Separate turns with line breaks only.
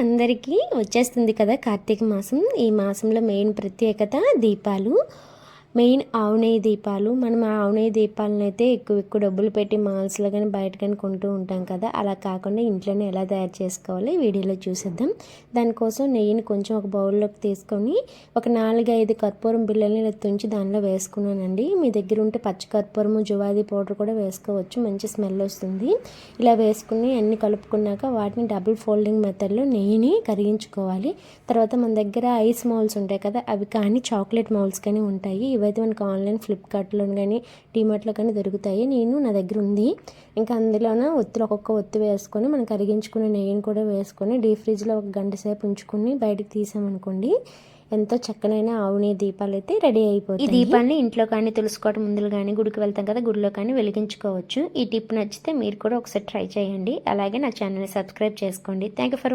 అందరికీ వచ్చేస్తుంది కదా కార్తీక మాసం. ఈ మాసంలో మెయిన్ ప్రత్యేకత దీపాలు. మెయిన్ ఆవునేయి దీపాలు. మనం ఆ ఆవునేయి దీపాలను అయితే ఎక్కువ ఎక్కువ డబ్బులు పెట్టి మాల్స్లో కానీ బయట కానీ కొంటూ ఉంటాం కదా. అలా కాకుండా ఇంట్లోనే ఎలా తయారు చేసుకోవాలి వీడియోలో చూసేద్దాం. దానికోసం నెయ్యిని కొంచెం ఒక బౌల్లోకి తీసుకొని ఒక నాలుగు ఐదు కర్పూరం బిళ్ళల్ని ఇలా తుంచి దానిలో వేసుకున్నానండి. మీ దగ్గర ఉంటే పచ్చకర్పూరము జువాది పౌడర్ కూడా వేసుకోవచ్చు. మంచి స్మెల్ వస్తుంది. ఇలా వేసుకుని అన్ని కలుపుకున్నాక వాటిని డబుల్ ఫోల్డింగ్ మెథడ్లో నెయ్యిని కరిగించుకోవాలి. తర్వాత మన దగ్గర ఐస్ మౌల్స్ ఉంటాయి కదా అవి కానీ చాక్లెట్ మౌల్స్ కానీ ఉంటాయి. ఇవైతే మనకు ఆన్లైన్ ఫ్లిప్కార్ట్లో కానీ డిమార్ట్లో కానీ దొరుకుతాయి. నేను నా దగ్గర ఉంది. ఇంకా అందులోన ఒత్తులు ఒక్కొక్క ఒత్తు వేసుకొని మనం కరిగించుకునే నెయ్యిని కూడా వేసుకొని డీప్ ఫ్రిడ్జ్లో ఒక గంట సేపు ఉంచుకొని బయటకు తీసామనుకోండి ఎంతో చక్కనైన ఆవుని దీపాలు అయితే రెడీ అయిపోతాయి. ఈ దీపాన్ని ఇంట్లో కానీ తులుసుకోవటం ముందులు కానీ గుడికి వెళ్తాం కదా గుడిలో కానీ వెలిగించుకోవచ్చు. ఈ టిప్ నచ్చితే మీరు కూడా ఒకసారి ట్రై చేయండి. అలాగే నా ఛానల్ని సబ్స్క్రైబ్ చేసుకోండి. Thank you for